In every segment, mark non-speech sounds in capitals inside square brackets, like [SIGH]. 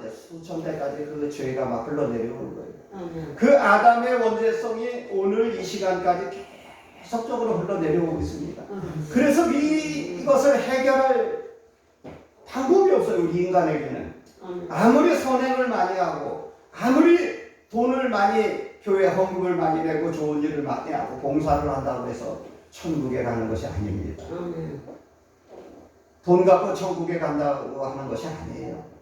대, 수천 대까지 그 죄가 막 흘러내려오는 거예요. 아멘. 그 아담의 원죄성이 오늘 이 시간까지 계속적으로 흘러내려오고 있습니다. 아멘. 그래서 이, 이것을 해결할 방법이 없어요, 우리 인간에게는. 아멘. 아무리 선행을 많이 하고, 아무리 돈을 많이, 교회 헌금을 많이 내고 좋은 일을 많이 하고, 봉사를 한다고 해서 천국에 가는 것이 아닙니다. 아멘. 돈 갖고 천국에 간다고 하는 것이 아니에요.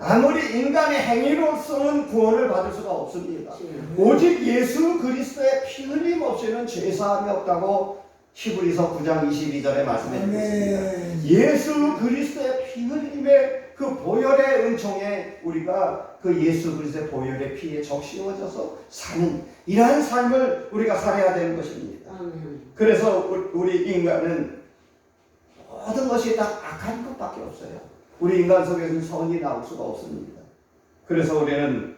아무리 인간의 행위로서는 구원을 받을 수가 없습니다. 오직 예수 그리스도의 피 흘림 없이는 죄 사함이 없다고 히브리서 9장 22절에 말씀해. 아멘. 예수 그리스도의 피 흘림의 그 보혈의 은총에 우리가 그 예수 그리스도의 보혈의 피에 적시워져서 사는 이러한 삶을 우리가 살아야 되는 것입니다. 그래서 우리 인간은 모든 것이 다 악한 것밖에 없어요. 우리 인간 속에서는 선이 나올 수가 없습니다. 그래서 우리는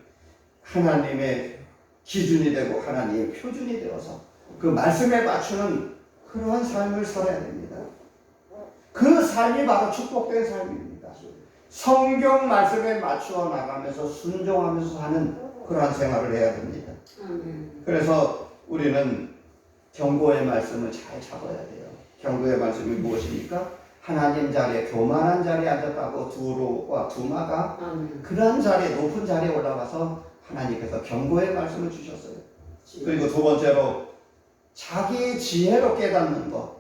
하나님의 기준이 되고 하나님의 표준이 되어서 그 말씀에 맞추는 그러한 삶을 살아야 됩니다. 그 삶이 바로 축복된 삶입니다. 성경 말씀에 맞추어 나가면서 순종하면서 사는 그러한 생활을 해야 됩니다. 그래서 우리는 경고의 말씀을 잘 잡아야 돼요. 경고의 말씀이 무엇입니까? 하나님 자리에 교만한 자리에 앉았다고 두로와 두마가 아멘. 그러한 자리에 높은 자리에 올라가서 하나님께서 경고의 말씀을 주셨어요. 그리고 두 번째로 자기 지혜로 깨닫는 것.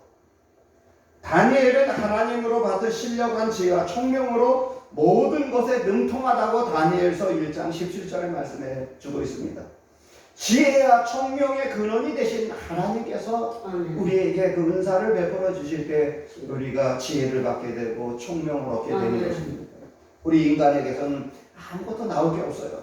다니엘은 하나님으로 받은 신령한 지혜와 총명으로 모든 것에 능통하다고 다니엘서 1장 17절의 말씀해 주고 있습니다. 지혜와 총명의 근원이 되신 하나님께서. 우리에게 그 은사를 베풀어 주실 때 우리가 지혜를 받게 되고 총명을 얻게 되는. 것입니다. 우리 인간에게서는 아무것도 나올 게 없어요.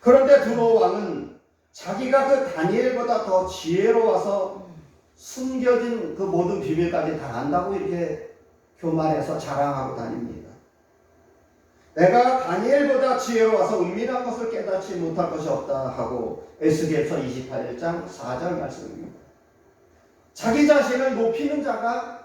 그런데 두로 왕은 자기가 그 다니엘보다 더 지혜로워서 숨겨진 그 모든 비밀까지 다 안다고 이렇게 교만해서 자랑하고 다닙니다. 내가 다니엘보다 지혜로워서 은밀한 것을 깨닫지 못할 것이 없다 하고 에스겔서 28장 4절 말씀입니다. 자기 자신을 높이는 자가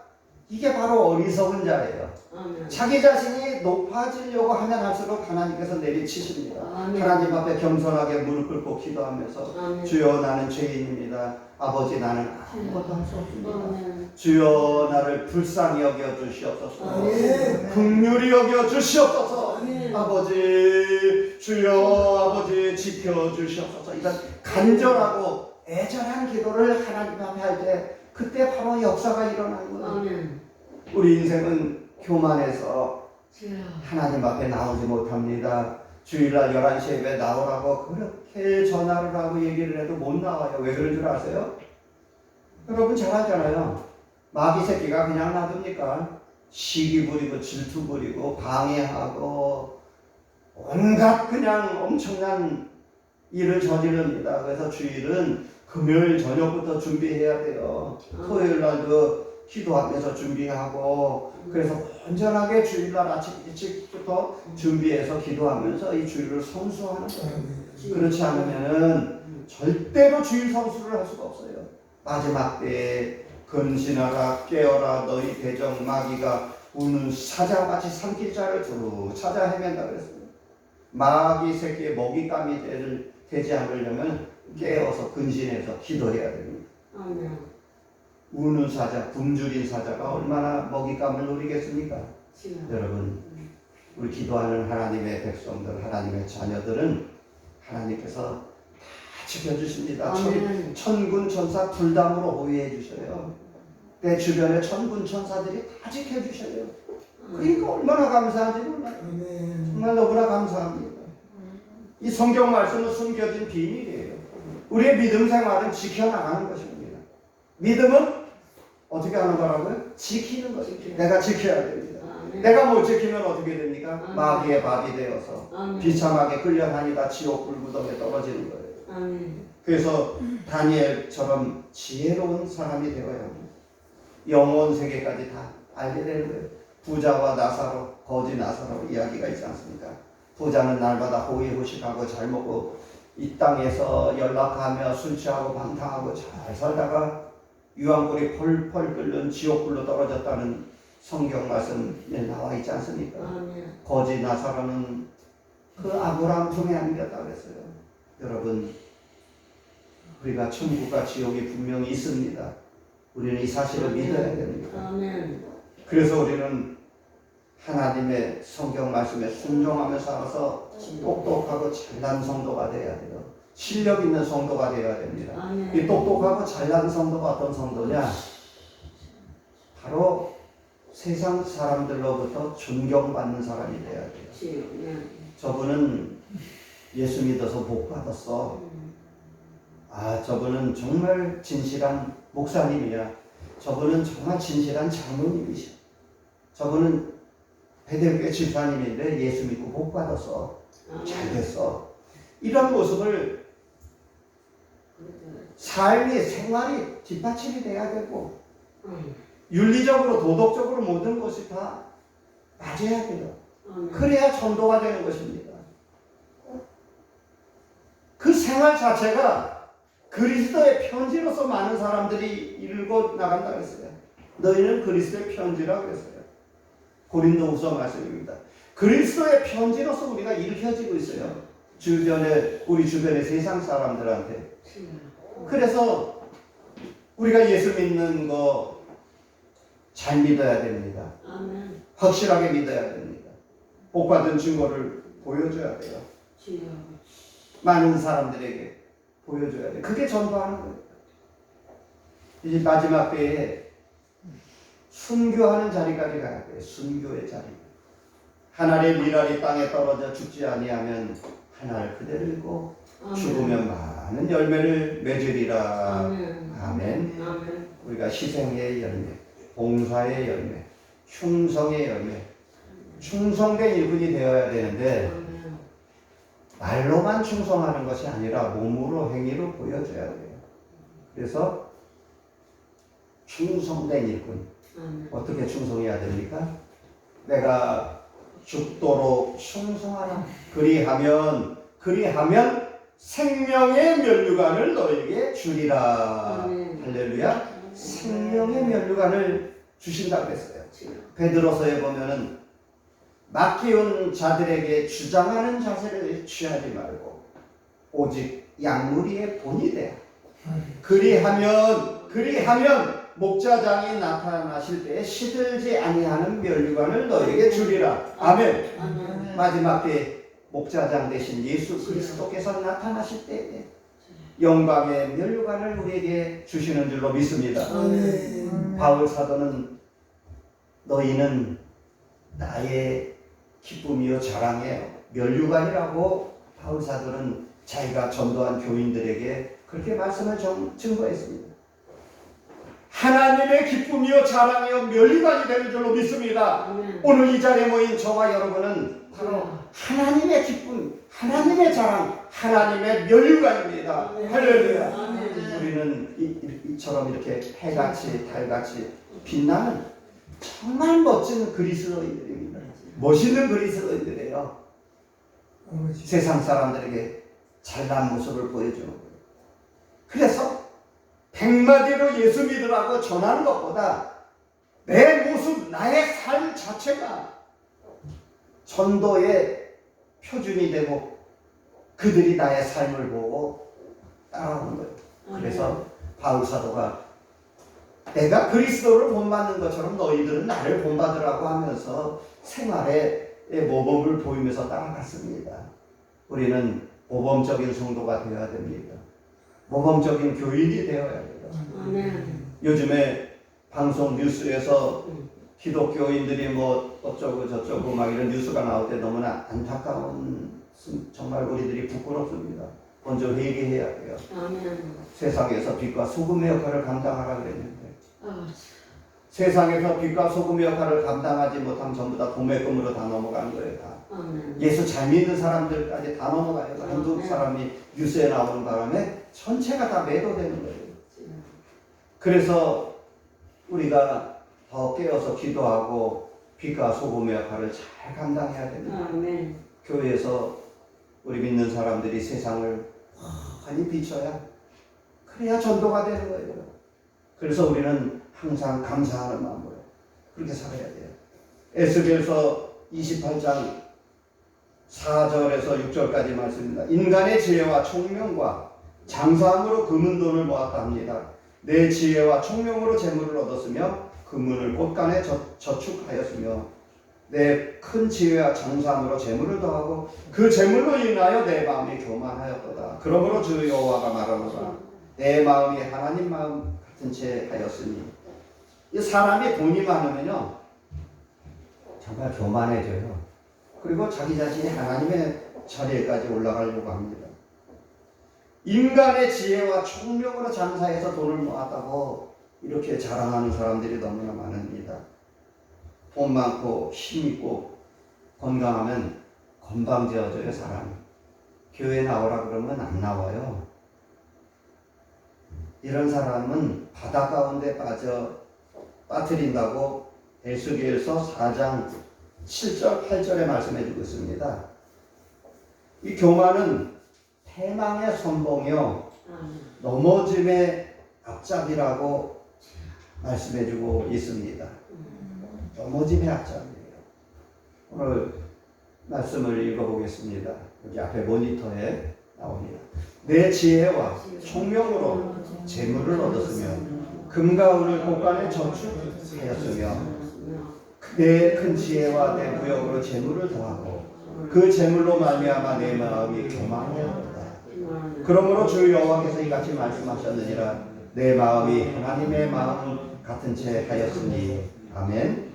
이게 바로 어리석은 자예요. 아멘. 자기 자신이 높아지려고 하면 할수록 하나님께서 내리치십니다. 아멘. 하나님 앞에 겸손하게 무릎 꿇고 기도하면서 아멘. 주여 나는 죄인입니다. 아버지 나는 아무것도 할 수 없습니다. 아멘. 주여 나를 불쌍히 여겨 주시옵소서. 아멘. 긍휼히 여겨 주시옵소서. 아멘. 아버지 주여 아버지 지켜 주시옵소서. 이런 간절하고 애절한 기도를 하나님 앞에 할 때 그때 바로 역사가 일어나는 거예요. 아멘. 우리 인생은 교만해서 주여. 하나님 앞에 나오지 못합니다. 주일날 11시 예배 나오라고 그렇게 전화를 하고 얘기를 해도 못 나와요. 왜 그런 줄 아세요? 여러분 잘 알잖아요. 마귀 새끼가 그냥 놔둡니까? 시기 부리고 질투 부리고 방해하고 온갖 그냥 엄청난 일을 저지릅니다. 그래서 주일은 금요일 저녁부터 준비해야 돼요. 토요일 날도 기도하면서 준비하고 그래서 온전하게 주일날 아침 일찍부터 준비해서 기도하면서 이 주일을 성수하는 거예요. 그렇지 않으면은 절대로 주일 성수를 할 수가 없어요. 마지막 때에 근신하라 깨어라 너희 대적 마귀가 우는 사자같이 삼킬 자를 두루 찾아 헤맨다 그랬습니다. 마귀 새끼의 먹잇감이 되를, 되지 않으려면 깨어서 근신해서 기도해야 됩니다. 아멘. 우는 사자, 굶주린 사자가 얼마나 먹잇감을 노리겠습니까? 주여. 여러분, 우리 기도하는 하나님의 백성들, 하나님의 자녀들은 하나님께서 다 지켜주십니다. 천. 천군 천사 불담으로 호위해 주셔요. 내 주변에 천군 천사들이 다 지켜주셔요. 그러니까 얼마나 감사한지 몰라요. 정말 너무나 감사합니다. 이 성경 말씀은 숨겨진 비밀이에요. 우리의 믿음 생활은 지켜나가는 것입니다. 믿음은 어떻게 하는 거라고요? 지키는 것입니다. 내가 지켜야 됩니다. 내가 못 지키면 어떻게 됩니까? 마귀의 밥이 되어서. 비참하게 끌려다니다 지옥 불구덩에 떨어지는 거예요. 아멘. 그래서 다니엘처럼 지혜로운 사람이 되어야 합니다. 영원 세계까지 다 알게 되는 거예요. 부자와 나사로, 거지 나사로 이야기가 있지 않습니까? 부자는 날마다 호의호식하고 잘 먹고 이 땅에서 연락하며 술 취하고 방탕하고 잘 살다가 유황불이 펄펄 끓는 지옥불로 떨어졌다는 성경 말씀에 나와 있지 않습니까? 아멘. 거지 나사로는 그 아브라함 품에 안겼다 그랬어요. 여러분, 우리가 천국과 지옥이 분명히 있습니다. 우리는 이 사실을 믿어야 됩니다. 그래서 우리는 하나님의 성경 말씀에 순종하며 살아서 똑똑하고 잘난 성도가 되어야 돼요. 실력 있는 성도가 되어야 됩니다. 이. 똑똑하고 잘난 성도가 어떤 성도냐? 바로 세상 사람들로부터 존경받는 사람이 돼야 돼요. 아멘. 저분은 예수 믿어서 복 받았어. 아, 저분은 정말 진실한 목사님이야. 저분은 정말 진실한 장로님이셔. 저분은 베델교회 집사님인데 예수 믿고 복 받았어. 잘 됐어. 이런 모습을 삶이 생활이 뒷받침이 돼야 되고 윤리적으로 도덕적으로 모든 것이 다 맞아야 돼요. 그래야 전도가 되는 것입니다. 그 생활 자체가 그리스도의 편지로서 많은 사람들이 읽고 나간다 그랬어요. 너희는 그리스도의 편지라 그랬어요. 고린도후서 말씀입니다. 그리스도의 편지로서 우리가 읽혀지고 있어요. 주변에 우리 주변의 세상 사람들한테. 그래서 우리가 예수 믿는 거 잘 믿어야 됩니다. 확실하게 믿어야 됩니다. 복 받은 증거를 보여줘야 돼요. 많은 사람들에게 보여줘야 돼. 그게 전도하는 거예요. 이제 마지막 때에 순교하는 자리까지 가야 돼요. 순교의 자리. 하나의 미랄이 땅에 떨어져 죽지 아니하면 하나를 그대로 읽고 죽으면 많은 열매를 맺으리라. 아멘. 아멘. 아멘. 우리가 희생의 열매, 봉사의 열매, 충성의 열매, 충성된 일꾼이 되어야 되는데 아멘. 말로만 충성하는 것이 아니라 몸으로 행위로 보여줘야 돼요. 그래서 충성된 일꾼 아멘. 어떻게 충성해야 됩니까? 내가 죽도록 충성하라. 그리하면 그리하면 생명의 면류관을 너에게 주리라. 아멘. 할렐루야. 생명의 면류관을 주신다 그랬어요. 주여. 베드로서에 보면은 맡기운 자들에게 주장하는 자세를 취하지 말고 오직 양무리의 본이 돼. 그리하면 그리하면 목자장이 나타나실 때에 시들지 아니하는 면류관을 너에게 주리라. 아멘. 아멘. 마지막 때 목자장 대신 예수 그리스도께서 나타나실 때에 영광의 면류관을 우리에게 주시는 줄로 믿습니다. 아멘. 바울 사도는 너희는 나의 기쁨이요 자랑이에요. 면류관이라고 바울 사도는 자기가 전도한 교인들에게 그렇게 말씀을 정- 증거했습니다. 하나님의 기쁨이요 자랑이요 면류관이 되는 줄로 믿습니다. 오늘 이 자리에 모인 저와 여러분은 바로 하나님의 기쁨, 하나님의 자랑, 하나님의 면류관입니다. 할렐루야. 아멘. 우리는 이, 처럼 이렇게 해같이 달같이 빛나는 정말 멋진 그리스도인들입니다. 멋있는 그리스도인들이에요. 세상 사람들에게 잘난 모습을 보여주는 거예요. 그래서 백마디로 예수 믿으라고 전하는 것보다 내 모습, 나의 삶 자체가 전도의 표준이 되고 그들이 나의 삶을 보고 따라오는 거예요. 그래서 바울 사도가 내가 그리스도를 본받는 것처럼 너희들은 나를 본받으라고 하면서 생활의 모범을 보이면서 따라갔습니다. 우리는 모범적인 성도가 되어야 됩니다. 모범적인 교인이 되어야 돼요. 아멘. 요즘에 방송 뉴스에서 기독교인들이 뭐 어쩌고 저쩌고 막 이런 뉴스가 나올 때 너무나 안타까운 정말 우리들이 부끄럽습니다. 먼저 회개해야 돼요. 아멘. 세상에서 빛과 소금의 역할을 감당하라 그랬는데 아, 세상에서 빛과 소금의 역할을 감당하지 못하면 전부 다 도매금으로 다 넘어가는 거예요. 다. 예수 잘 믿는 사람들까지 다 넘어가요. 한두 사람이 뉴스에 나오는 바람에 전체가 다 매도되는 거예요. 그래서 우리가 더 깨어서 기도하고 빛과 소금의 역할을 잘 감당해야 됩니다. 교회에서 우리 믿는 사람들이 세상을 많이 비춰야 그래야 전도가 되는 거예요. 그래서 우리는 항상 감사하는 마음으로 그렇게 살아야 돼요. 에스겔서 28장 4절에서 6절까지 말씀입니다. 인간의 지혜와 총명과 장사함으로 금은 돈을 모았다 합니다. 내 지혜와 총명으로 재물을 얻었으며 금은을 꽃간에 저, 저축하였으며 내 큰 지혜와 장사함으로 재물을 더하고 그 재물로 인하여 내 마음이 교만하였도다. 그러므로 주 여호와가 말하노라. 내 마음이 하나님 마음 같은 채 하였으니 이 사람이 돈이 많으면요 정말 교만해져요. 그리고 자기 자신이 하나님의 자리에까지 올라가려고 합니다. 인간의 지혜와 총명으로 장사해서 돈을 모았다고 이렇게 자랑하는 사람들이 너무나 많습니다. 돈 많고 힘 있고 건강하면 건방지어져요 사람. 교회 나오라 그러면 안 나와요. 이런 사람은 바다 가운데 빠져 빠뜨린다고 에스겔서 4장 7절 8절에 말씀해 주고 있습니다. 이 교만은 패망의 선봉이요. 넘어짐의 앞잡이라고 말씀해 주고 있습니다. 넘어짐의 앞잡이에요. 오늘 말씀을 읽어보겠습니다. 여기 앞에 모니터에 나옵니다. 내 지혜와 총명으로 재물을 얻었으며 금과 은을 곳간에 저축하였으며 내 큰 지혜와 내 무역으로 재물을 더하고 그 재물로 말미암아 내 마음이 교만하였다. 그러므로 주 여호와께서 이같이 말씀하셨느니라 내 마음이 하나님의 마음 같은 채 하였으니 아멘.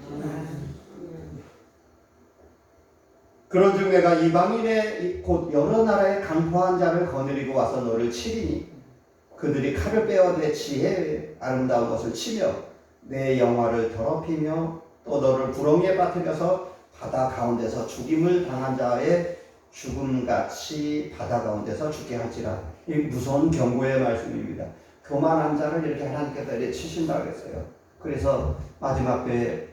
그런즉 내가 이방인의 곧 여러 나라의 강포한 자를 거느리고 와서 너를 치리니 그들이 칼을 빼어 내 지혜의 아름다운 것을 치며 내 영화를 더럽히며 또 너를 구렁이에 빠뜨려서 바다 가운데서 죽임을 당한 자의 죽음같이 바다 가운데서 죽게 할지라 이 무서운 경고의 말씀입니다. 교만한 자를 이렇게 하나님께서 이렇게 치신다 그랬어요. 그래서 마지막 에,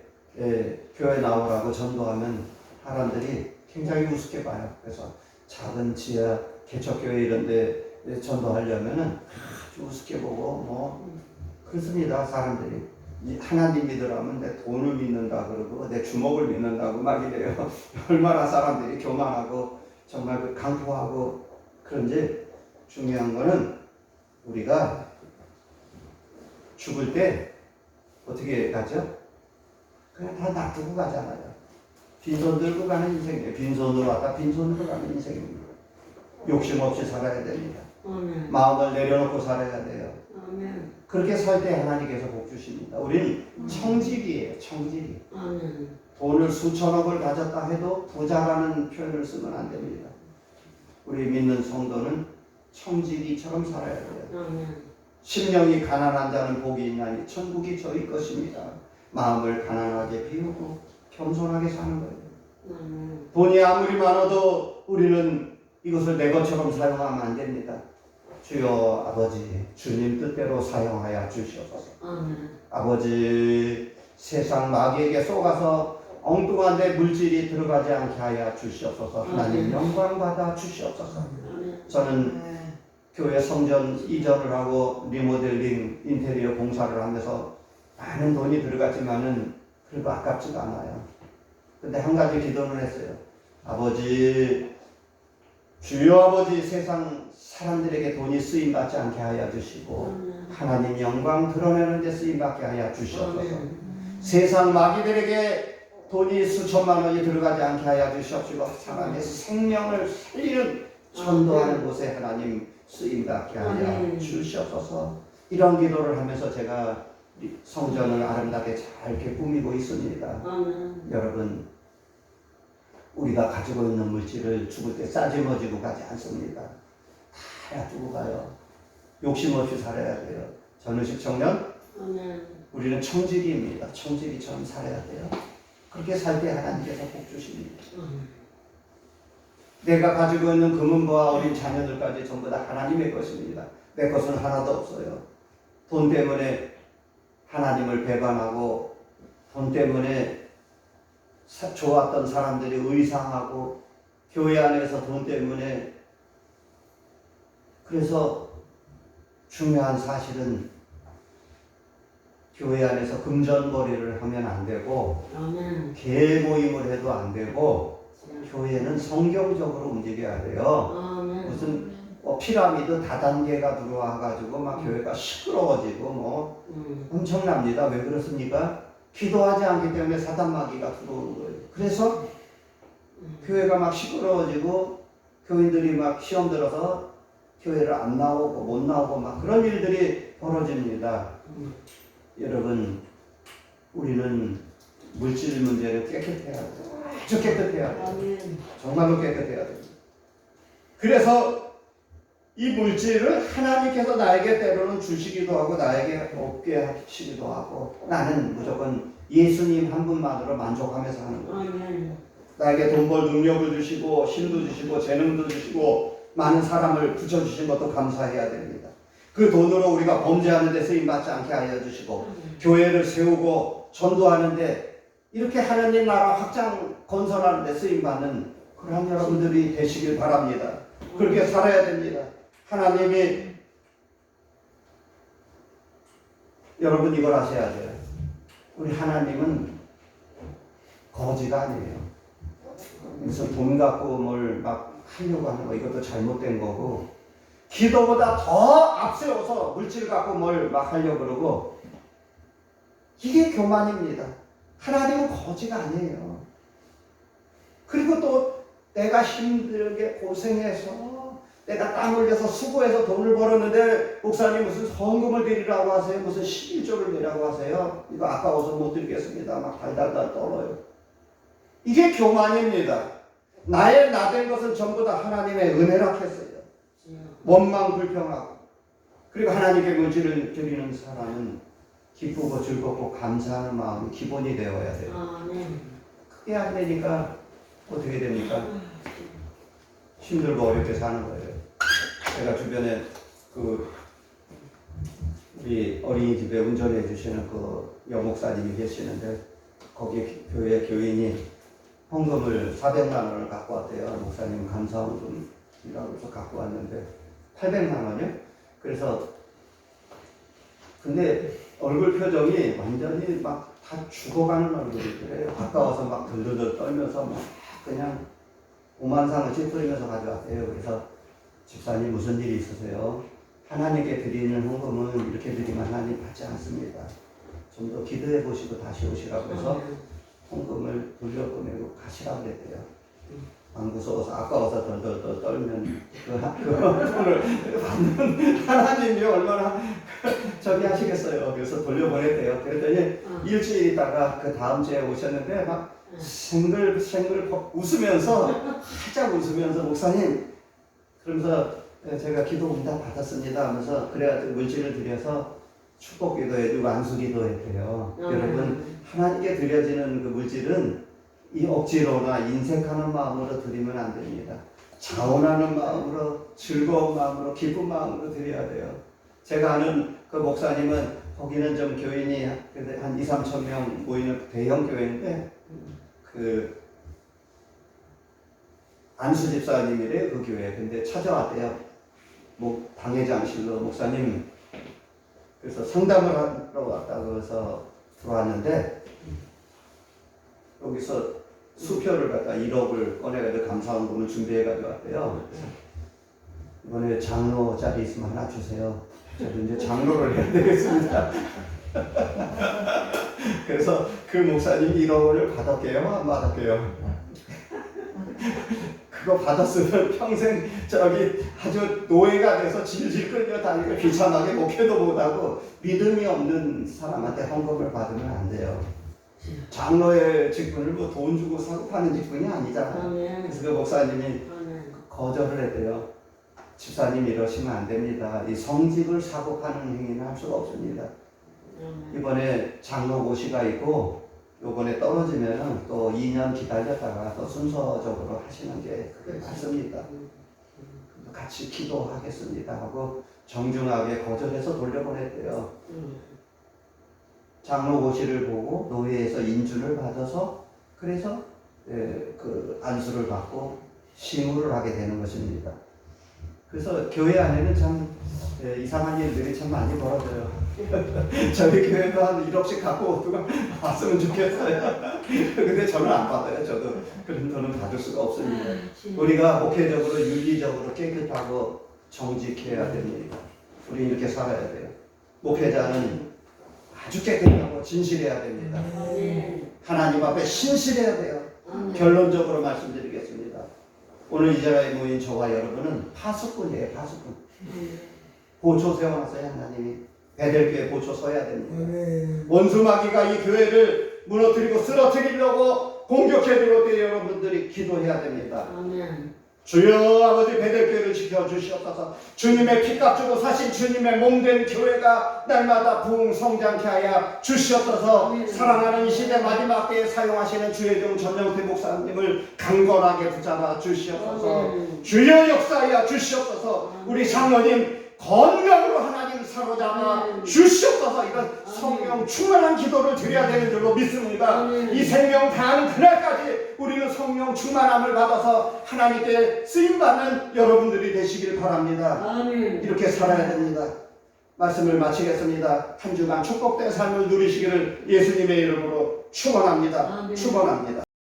교회 나오라고 전도하면 사람들이 굉장히 우습게 봐요. 그래서 작은 지하 개척교회 이런데 전도하려면은 아주 우습게 보고 뭐 그렇습니다. 사람들이 이 하나님 믿으라면 내 돈을 믿는다 그러고 내 주먹을 믿는다고 막 이래요. [LAUGHS] 얼마나 사람들이 교만하고 정말 그 강포하고 그런지 중요한 거는 우리가 죽을 때 어떻게 가죠? 그냥 다 놔두고 가잖아요. 빈손 들고 가는 인생이에요. 빈손으로 왔다 빈손으로 가는 인생입니다. 욕심 없이 살아야 됩니다. 아멘. 마음을 내려놓고 살아야 돼요. 아멘. 그렇게 살 때 하나님께서 복 주십니다. 우리는 청직이에요. 청직이. 아멘. 돈을 수천억을 가졌다 해도 부자라는 표현을 쓰면 안 됩니다. 우리 믿는 성도는 청지기처럼 살아야 돼요. 아멘. 심령이 가난한 자는 복이 있나니 천국이 저희 것입니다. 마음을 가난하게 비우고 겸손하게 사는 거예요. 아멘. 돈이 아무리 많아도 우리는 이것을 내 것처럼 사용하면 안 됩니다. 주여 아버지 주님 뜻대로 사용하여 주시옵소서. 아버지 세상 마귀에게 속아서 엉뚱한 데 물질이 들어가지 않게 하여 주시옵소서. 하나님 영광 받아 주시옵소서. 저는 교회 성전 이전을 하고 리모델링 인테리어 공사를 하면서 많은 돈이 들어갔지만은 그래도 아깝지가 않아요. 근데 한 가지 기도는 했어요. 아버지, 주여 아버지 세상 사람들에게 돈이 쓰임 받지 않게 하여 주시고 아멘. 하나님 영광 드러내는 데 쓰임 받게 하여 주시옵소서. 세상 마귀들에게 돈이 수천만 원이 들어가지 않게 하여 주시옵시고 사람의 생명을 살리는 전도하는 곳에 하나님 쓰임 받게 하여 아멘. 주시옵소서. 이런 기도를 하면서 제가 이 성전을 아름답게 잘 이렇게 꾸미고 있습니다. 아멘. 여러분 우리가 가지고 있는 물질을 죽을 때 싸지머지고 가지 않습니다. 다 놔두고 가요. 욕심 없이 살아야 돼요. 전우식 청년 아멘. 우리는 청지기입니다. 청지기처럼 살아야 돼요. 그렇게 살 때 하나님께서 복 주십니다. 아멘. 내가 가지고 있는 금은보와 어린 자녀들까지 전부 다 하나님의 것입니다. 내 것은 하나도 없어요. 돈 때문에 하나님을 배반하고 돈 때문에 사- 좋았던 사람들이 의상하고 교회 안에서 돈 때문에 그래서 중요한 사실은 교회 안에서 금전거래를 하면 안 되고. 개 모임을 해도 안 되고 교회는 성경적으로 움직여야 돼요. 무슨 뭐 피라미드 다단계가 들어와 가지고 막 교회가 시끄러워지고 뭐 음. 엄청납니다. 왜 그렇습니까? 기도하지 않기 때문에 사단 마귀가 들어오는 거예요. 그래서 교회가 막 시끄러워지고 교인들이 막 시험 들어서 교회를 안 나오고 못 나오고 막 그런 일들이 벌어집니다. 음. 여러분 우리는 물질 문제를 깨끗해야 돼요. 아주 깨끗해야 돼요. 정말로 깨끗해야 됩니다. 그래서 이 물질을 하나님께서 나에게 때로는 주시기도 하고 나에게 없게 하시기도 하고 나는 무조건 예수님 한 분만으로 만족하면서 하는 거예요. 나에게 돈 벌 능력을 주시고 힘도 주시고 재능도 주시고 많은 사람을 붙여주신 것도 감사해야 됩니다. 그 돈으로 우리가 범죄하는 데 쓰임 받지 않게 하여 주시고 교회를 세우고 전도하는데 이렇게 하나님 나라 확장 건설하는 데 쓰임 받는 그런 여러분들이 되시길 바랍니다. 그렇게 살아야 됩니다. 하나님이 여러분 이걸 아셔야 돼요. 우리 하나님은 거지가 아니에요. 무슨 돈 갖고 뭘 막 하려고 하는 거 이것도 잘못된 거고 기도보다 더 앞세워서 물질 갖고 뭘 막 하려고 그러고 이게 교만입니다. 하나님은 거지가 아니에요. 그리고 또 내가 힘들게 고생해서 내가 땀 흘려서 수고해서 돈을 벌었는데 목사님 무슨 성금을 드리라고 하세요? 무슨 11조를 내라고 하세요? 이거 아까워서 못 드리겠습니다. 막 달달달 떨어요. 이게 교만입니다. 나의 나된 것은 전부 다 하나님의 은혜라 했어요. 원망 불평하고 그리고 하나님께 물질을 드리는 사람은 기쁘고 즐겁고 감사하는 마음이 기본이 되어야 돼요. 아멘. 그게 안 되니까 어떻게 됩니까? 힘들고 어렵게 사는 거예요. 제가 주변에 그 우리 어린이집에 운전해 주시는 그 여목사님이 계시는데 거기 교회 교인이 헌금을 400만 원을 갖고 왔대요. 목사님 감사헌금이라고 해서 갖고 왔는데 800만 원이요? 그래서 근데 얼굴 표정이 완전히 막 다 죽어가는 얼굴이더래요. 가까워서 막 들들들 떨면서 막 그냥 오만상을 찌푸리면서 가져왔대요. 그래서 집사님 무슨 일이 있으세요? 하나님께 드리는 헌금은 이렇게 드리면 하나님 받지 않습니다. 좀 더 기도해 보시고 다시 오시라고 해서 헌금을 돌려보내고 가시라고 그랬대요. 안 무서워서 아까워서 덜덜덜 떨면 그, 하- 그 돈을 받는 하나님이 얼마나 [LAUGHS] 저기 하시겠어요. 그래서 돌려보냈대요. 그랬더니 일주일 있다가 그 다음 주에 오셨는데 막 생글 생글 웃으면서 살짝 웃으면서 목사님 그러면서 제가 기도 응답 받았습니다 하면서 그래가지고 물질을 드려서 축복 기도해주고 안수 기도했대요. 여러분 하나님께 드려지는 그 물질은 이 억지로나 인색하는 마음으로 드리면 안 됩니다. 자원하는 마음으로 즐거운 마음으로 기쁜 마음으로 드려야 돼요. 제가 아는 그 목사님은 거기는 좀 교인이 한 2, 3천 명 모이는 대형 교회인데 그 안수 집사님이래요 그 교회. 근데 찾아왔대요. 목 당회장실로 목사님 그래서 상담을 하러 왔다고 해서 들어왔는데 여기서 수표를 갖다 1억을 꺼내가지고 감사원금을 준비해가지고 왔대요. 이번에 장로 자리 있으면 하나 주세요. 저도 이제 장로를 해야 되겠습니다. [LAUGHS] 그래서 그 목사님이 1억 원을 받았게요? 안 받았게요? 그거 받았으면 [LAUGHS] 평생 저기 아주 노예가 돼서 질질 끌려 다니고 비참하게 목회도 못하고 믿음이 없는 사람한테 헌금을 받으면 안 돼요. 장로의 직분을 뭐 돈 주고 사고 파는 직분이 아니잖아요. 그래서 그 목사님이. 거절을 했대요. 집사님 이러시면 안 됩니다. 이 성직을 사고 파는 행위는 할 수가 없습니다. 이번에 장로 고시가 있고 요번에 떨어지면은 또 2년 기다렸다가 또 순서적으로 하시는 게 그게 맞습니다. 같이 기도하겠습니다 하고 정중하게 거절해서 돌려보냈대요. 음. 장로 고시를 보고 노예에서 인준을 받아서 그래서 예, 그 안수를 받고 시무를 하게 되는 것입니다. 그래서 교회 안에는 참 예, 이상한 일들이 참 많이 벌어져요. [LAUGHS] 저희 교회도 한 1억씩 갖고 누가 왔으면 좋겠어요. [LAUGHS] 근데 저는 안 받아요. 저도 그런 돈은 받을 수가 없습니다. 우리가 목회적으로 윤리적으로 깨끗하고 정직해야 됩니다. 우리 이렇게 살아야 돼요. 목회자는 아주 깨끗하고 진실해야 됩니다. 아멘. 하나님 앞에 신실해야 돼요. 아멘. 결론적으로 말씀드리겠습니다. 오늘 이 자리에 모인 저와 여러분은 파수꾼이에요, 파수꾼. 보초 세워놨어요, 하나님이. 베델교회 보초 서야 됩니다. 원수마귀가 이 교회를 무너뜨리고 쓰러뜨리려고 공격해 들어올 때 여러분들이 기도해야 됩니다. 아멘. 주여 아버지 베델교회를 지켜주시옵소서 주님의 피값 주고 사신 주님의 몸된 교회가 날마다 부흥 성장케 하여 주시옵소서 아멘. 사랑하는 이 시대 마지막 때에 사용하시는 주의 종 전영태 목사님을 강건하게 붙잡아 주시옵소서 아멘. 주여 역사하여 주시옵소서 우리 장로님 건강으로 하나님 사로잡아 아멘. 주시옵소서 이런 성령 충만한 기도를 드려야 되는 줄로 믿습니다 아멘. 이 생명 다하는 그날까지 우리는 성령 충만함을 받아서 하나님께 쓰임받는 여러분들이 되시길 바랍니다. 이렇게 살아야 됩니다 말씀을 마치겠습니다 한 주간 축복된 삶을 누리시기를 예수님의 이름으로 축원합니다. 축원합니다